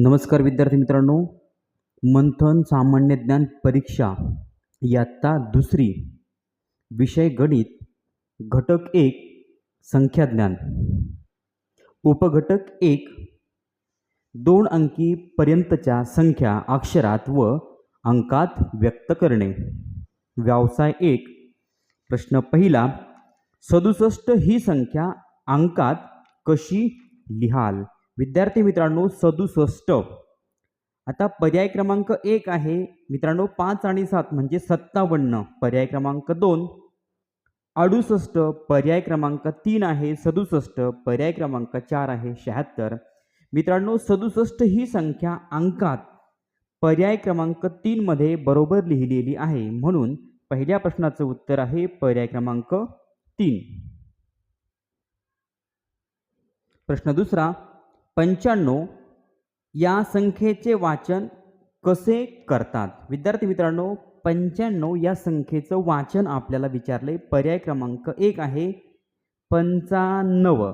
नमस्कार विद्यार्थी मित्रांनो. मंथन सामान्य ज्ञान परीक्षा यात्ता दुसरी. विषय गणित. घटक एक संख्याज्ञान उपघटक एक दोन अंकी पर्यंतच्या संख्या अक्षरात व अंकात व्यक्त करणे. व्यवसाय एक प्रश्न पहिला सदुसष्ट ही संख्या अंकात कशी लिहाल? विद्यार्थी मित्रांनो सदुसष्ट. आता पर्याय क्रमांक एक आहे. मित्रांनो पाच आणि सात म्हणजे सत्तावन्न. पर्याय क्रमांक दोन. अडुसष्ट. पर्याय क्रमांक तीन आहे. सदुसष्ट. पर्याय क्रमांक चार आहे. शहात्तर. मित्रांनो सदुसष्ट ही संख्या अंकात पर्याय क्रमांक तीनमध्ये बरोबर लिहिलेली आहे. म्हणून पहिल्या प्रश्नाचं उत्तर आहे पर्याय क्रमांक तीन. प्रश्न दुसरा. पंच्याण्णव या संख्येचे वाचन कसे करतात? विद्यार्थी मित्रांनो पंच्याण्णव या संख्येचं वाचन आपल्याला विचारले. पर्याय क्रमांक एक आहे पंचाण्णव.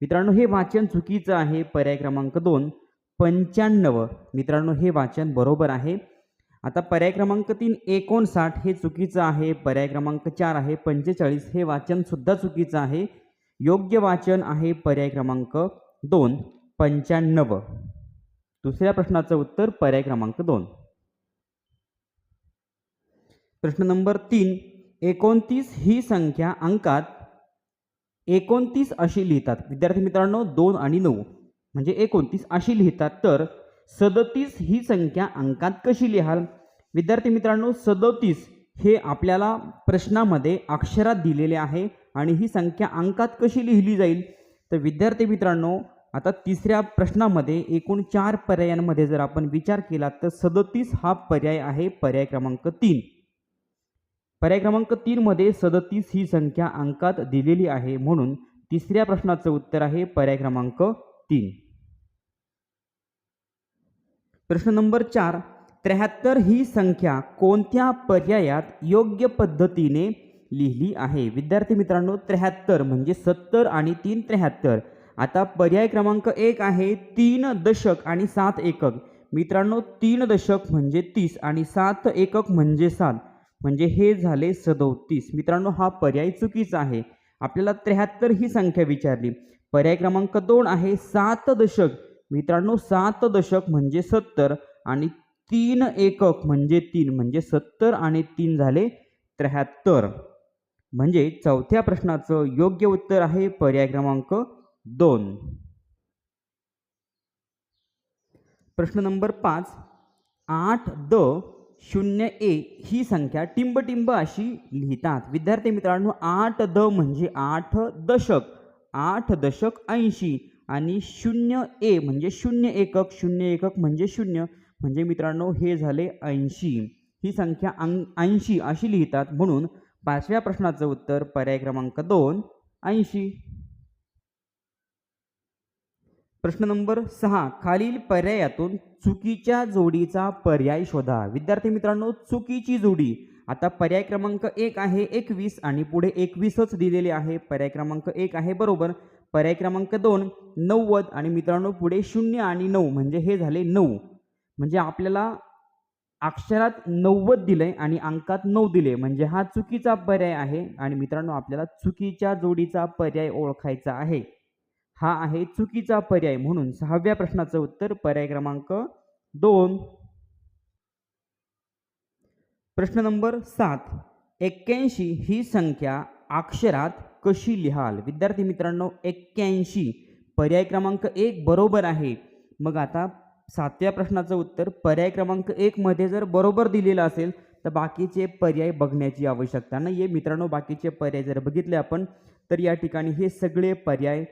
मित्रांनो हे वाचन चुकीचं आहे. पर्याय क्रमांक दोन पंच्याण्णव. मित्रांनो हे वाचन बरोबर आहे. आता पर्याय क्रमांक तीन एकोणसाठ हे चुकीचं आहे. पर्याय क्रमांक चार आहे पंचेचाळीस. हे वाचनसुद्धा चुकीचं आहे. योग्य वाचन आहे. पर्याय क्रमांक दोन पंच्याण्णव. दुसऱ्या प्रश्नाचं उत्तर पर्याय क्रमांक दोन. प्रश्न नंबर तीन एकोणतीस ही संख्या अंकात एकोणतीस अशी लिहितात. विद्यार्थी मित्रांनो दोन आणि नऊ. म्हणजे एकोणतीस अशी लिहितात. तर सदतीस ही संख्या अंकात कशी लिहाल? विद्यार्थी मित्रांनो सदतीस हे आपल्याला प्रश्नामध्ये अक्षरात दिलेले आहे आणि ही संख्या अंकात कशी लिहिली जाईल? तर विद्यार्थी मित्रांनो आता तिसऱ्या प्रश्नामध्ये एकूण चार पर्यायांमध्ये जर आपण विचार केला तर सदतीस हा पर्याय आहे पर्याय क्रमांक तीन. पर्याय क्रमांक तीनमध्ये सदतीस ही संख्या अंकात दिलेली आहे म्हणून तिसऱ्या प्रश्नाचं उत्तर आहे पर्याय क्रमांक तीन. प्रश्न नंबर चार त्र्याहत्तर ही संख्या कोणत्या पर्यायात योग्य पद्धतीने लिहिली आहे? विद्यार्थी मित्रांनो त्र्याहत्तर म्हणजे सत्तर आणि तीन त्र्याहत्तर. आता पर्याय क्रमांक एक आहे तीन दशक आणि सात एकक. मित्रांनो तीन दशक म्हणजे तीस आणि सात एकक म्हणजे सात. म्हणजे हे झाले सदोतीस. मित्रांनो हा पर्याय चुकीचा आहे. आपल्याला त्र्याहत्तर ही संख्या विचारली. पर्याय क्रमांक दोन आहे सात दशक. मित्रांनो सात दशक म्हणजे सत्तर आणि तीन एकक म्हणजे तीन. म्हणजे सत्तर आणि तीन झाले त्र्याहत्तर. म्हणजे चौथ्या प्रश्नाचं योग्य उत्तर आहे पर्याय क्रमांक दोन. प्रश्न नंबर पाच. आठ द शून्य ए ही संख्या टिंबटिंब अशी लिहितात. विद्यार्थी मित्रांनो आठ द म्हणजे आठ दशक. आठ दशक ऐंशी आणि शून्य ए म्हणजे शून्य एकक शून्य एकक म्हणजे शून्य म्हणजे मित्रांनो हे झाले ऐंशी. ही संख्या ऐंशी अशी लिहितात. म्हणून पाचव्या प्रश्नाचं उत्तर पर्याय क्रमांक दोन ऐंशी. प्रश्न नंबर सहा खालील पर्यायातून चुकीच्या जोडीचा पर्याय शोधा. विद्यार्थी मित्रांनो चुकीची जोडी. आता पर्याय क्रमांक एक आहे एकवीस आणि पुढे एकवीसच दिलेले आहे. पर्याय क्रमांक एक आहे बरोबर. पर्याय क्रमांक दोन नव्वद आणि मित्रांनो पुढे शून्य आणि नऊ म्हणजे हे झाले नऊ. म्हणजे आपल्याला अक्षरात नव्वद दिले आणि अंकात नऊ दिले म्हणजे हा चुकीचा पर्याय आहे आणि मित्रांनो आपल्याला चुकीच्या जोडीचा पर्याय ओळखायचा आहे. हा आहे चुकीचा पर्याय म्हणून सहाव्या प्रश्नाचं उत्तर पर्याय क्रमांक दोन. प्रश्न नंबर सात. एक्क्याऐंशी ही संख्या अक्षरात कशी लिहाल? विद्यार्थी मित्रांनो एक्क्याऐंशी. पर्याय क्रमांक एक बरोबर आहे. मग आता सातव्या प्रश्नाचं उत्तर पर्याय क्रमांक एकमध्ये जर बरोबर दिलेलं असेल तर बाकीचे पर्याय बघण्याची आवश्यकता नाही आहे मित्रांनो बाकीचे पर्याय जर बघितले आपण तर या ठिकाणी हे सगळे पर्याय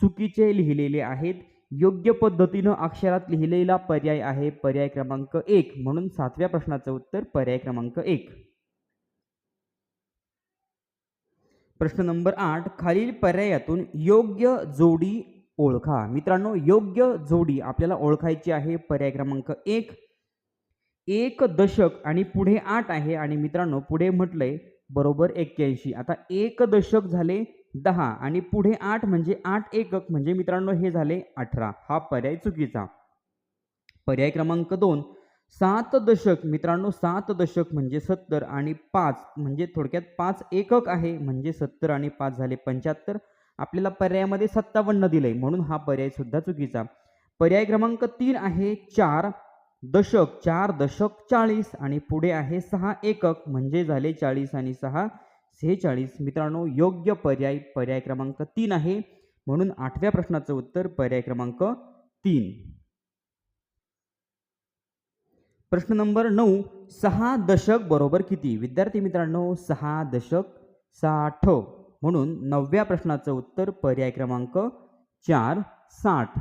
चुकीचे लिहिलेले आहेत. योग्य पद्धतीनं अक्षरात लिहिलेला पर्याय आहे पर्याय क्रमांक एक. म्हणून सातव्या प्रश्नाचं उत्तर पर्याय क्रमांक एक. प्रश्न नंबर आठ. खालील पर्यायातून योग्य जोडी ओळखा. मित्रांनो योग्य जोडी आपल्याला ओळखायची आहे पर्याय क्रमांक एक. एक दशक आणि पुढे आठ आहे. आणि मित्रांनो पुढे म्हटलंय बरोबर एक्क्याऐंशी. आता एक दशक झाले दहा आणि पुढे आठ म्हणजे आठ एकक म्हणजे मित्रांनो हे झाले अठरा. हा पर्याय चुकीचा. पर्याय क्रमांक दोन. सात दशक मित्रांनो सात दशक म्हणजे सत्तर आणि पाच म्हणजे थोडक्यात पाच एकक आहे म्हणजे सत्तर आणि पाच झाले पंच्याहत्तर. आपल्याला पर्यायामध्ये सत्तावन्न दिलंय म्हणून हा पर्याय सुद्धा चुकीचा. पर्याय क्रमांक तीन आहे चार दशक चार दशक चाळीस आणि पुढे आहे सहा एकक म्हणजे झाले चाळीस आणि सहा. सेहेचाळीस. मित्रांनो योग्य पर्याय पर्याय क्रमांक तीन आहे. म्हणून आठव्या प्रश्नाचं उत्तर पर्याय क्रमांक तीन. प्रश्न नंबर नऊ सहा दशक बरोबर किती? विद्यार्थी मित्रांनो सहा दशक साठ. म्हणून नवव्या प्रश्नाचं उत्तर पर्याय क्रमांक चार साठ.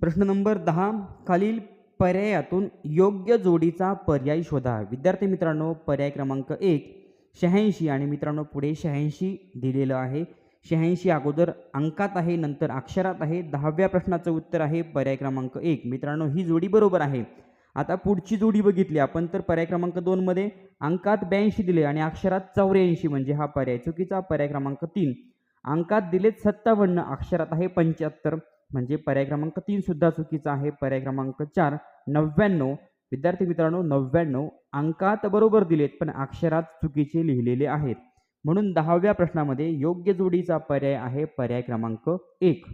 प्रश्न नंबर दहा खालील पर्यायातून योग्य जोडीचा पर्याय शोधा. विद्यार्थी मित्रांनो पर्याय क्रमांक एक शहाऐंशी. आणि मित्रांनो पुढे शहाऐंशी दिलेलं आहे. शहाऐंशी अगोदर अंकात आहे नंतर अक्षरात आहे. दहाव्या प्रश्नाचं उत्तर आहे पर्याय क्रमांक एक. मित्रांनो ही जोडी बरोबर आहे. आता पुढची जोडी बघितली आपण तर पर्याय क्रमांक दोनमध्ये अंकात ब्याऐंशी दिले आणि अक्षरात चौऱ्याऐंशी म्हणजे हा पर्याय. चुकीचा पर्याय क्रमांक तीन. अंकात दिलेत सत्तावन्न अक्षरात आहे पंच्याहत्तर. म्हणजे पर्याय क्रमांक तीन सुद्धा चुकीचा आहे. पर्याय क्रमांक चार नव्याण्णव विद्यार्थी मित्रांनो नव्याण्णव अंकात बरोबर दिलेत पण अक्षरात चुकीचे लिहिलेले आहेत. म्हणून दहाव्या प्रश्नामध्ये योग्य जोडीचा पर्याय आहे पर्याय क्रमांक एक.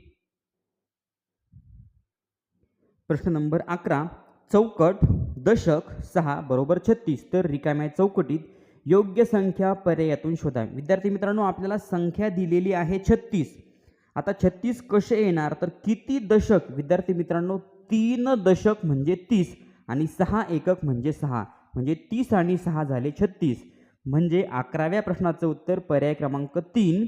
प्रश्न नंबर अकरा चौकट दशक सहा बरोबर छत्तीस. तर रिकाम्या चौकटीत. योग्य संख्या पर्यायातून शोधा. विद्यार्थी मित्रांनो आपल्याला संख्या दिलेली आहे छत्तीस. आता छत्तीस कसे येणार? तर किती दशक? विद्यार्थी मित्रांनो तीन दशक म्हणजे तीस आणि सहा एकक म्हणजे सहा. म्हणजे तीस आणि सहा झाले छत्तीस. म्हणजे अकराव्या प्रश्नाचं उत्तर पर्याय क्रमांक तीन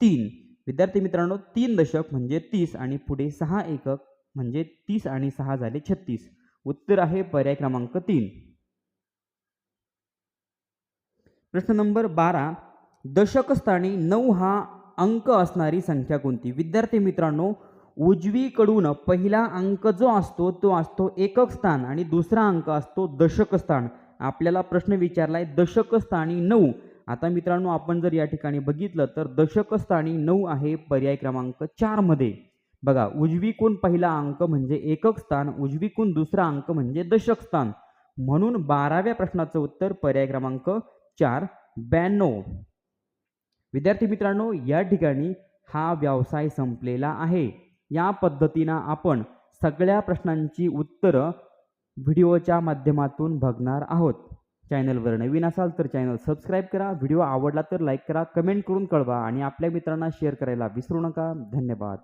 तीन. विद्यार्थी मित्रांनो तीन दशक म्हणजे तीस आणि पुढे सहा एकक म्हणजे तीस आणि सहा झाले छत्तीस. उत्तर आहे पर्याय क्रमांक तीन. प्रश्न नंबर बारा. दशकस्थानी नऊ हा अंक असणारी संख्या कोणती? विद्यार्थी मित्रांनो उजवीकडून पहिला अंक जो असतो तो असतो एकक स्थान आणि दुसरा अंक असतो दशक स्थान. आपल्याला प्रश्न विचारलाय दशक स्थानी नऊ. आता मित्रांनो आपण जर या ठिकाणी बघितलं तर दशक स्थानी नऊ आहे पर्याय क्रमांक चारमध्ये. बघा उजवीकून पहिला अंक म्हणजे एकक स्थान उजवीकून दुसरा अंक म्हणजे दशक स्थान. म्हणून बाराव्या प्रश्नाचं उत्तर पर्याय क्रमांक चार. ब्याण्णव. विद्यार्थी मित्रांनो या ठिकाणी हा व्यवसाय संपलेला आहे. या पद्धतीनं आपण सगळ्या प्रश्नांची उत्तरं व्हिडिओच्या माध्यमातून बघणार आहोत. चॅनलवर नवीन असाल तर चॅनल सबस्क्राईब करा व्हिडिओ आवडला तर लाईक करा कमेंट करून कळवा आणि आपल्या मित्रांना शेअर करायला विसरू नका. धन्यवाद.